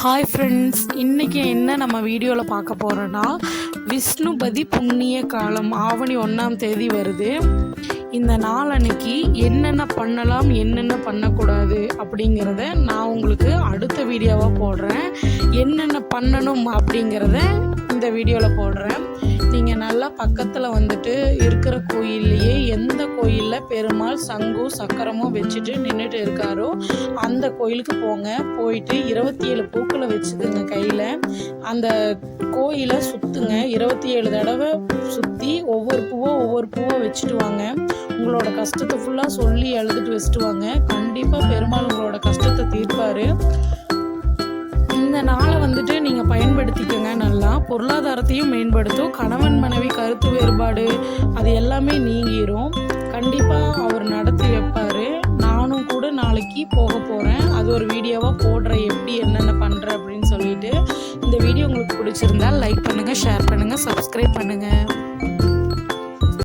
Hi friends இன்றைக்கி என்ன நம்ம வீடியோவில் பார்க்க போகிறோன்னா விஷ்ணுபதி புண்ணிய காலம் ஆவணி ஒன்றாம் தேதி வருது. இந்த நாள் அன்னைக்கு என்னென்ன பண்ணலாம் என்னென்ன பண்ணக்கூடாது அப்படிங்கிறத நான் உங்களுக்கு அடுத்த வீடியோவாக போடுறேன். என்னென்ன பண்ணணும் அப்படிங்கிறத இந்த வீடியோவில் போடுறேன். நீங்கள் நல்லா பக்கத்தில் வந்துட்டு இருக்கிற கோயில்லையே எந்த கோயிலில் பெருமாள் சங்கு சக்கரமும் வச்சுட்டு நின்றுட்டு இருக்காரோ அந்த கோயிலுக்கு போங்க. போயிட்டு இருபத்தி ஏழு பூக்களை வச்சுக்கோங்க கையில். அந்த கோயிலை சுற்றுங்க இருபத்தி ஏழு தடவை சுற்றி ஒவ்வொரு பூவோ ஒவ்வொரு பூவோ வச்சுட்டு வாங்க. உங்களோட கஷ்டத்தை ஃபுல்லாக சொல்லி எழுதிட்டு வச்சுட்டு வாங்க. கண்டிப்பாக பெரும் இந்த நாளை வந்துட்டு நீங்கள் பயன்படுத்திக்கோங்க நல்லா. பொருளாதாரத்தையும் மேம்படுத்தும். கணவன் மனைவி கருத்து வேறுபாடு அது எல்லாமே நீங்கிரும். கண்டிப்பாக அவர் நடத்தி வைப்பார். நானும் கூட நாளைக்கு போக போகிறேன் அது ஒரு வீடியோவாக போடுறேன். எப்படி என்னென்ன பண்ணுறேன் அப்படின்னு சொல்லிட்டு. இந்த வீடியோ உங்களுக்கு பிடிச்சிருந்தா லைக் பண்ணுங்கள் ஷேர் பண்ணுங்கள் சப்ஸ்கிரைப் பண்ணுங்கள்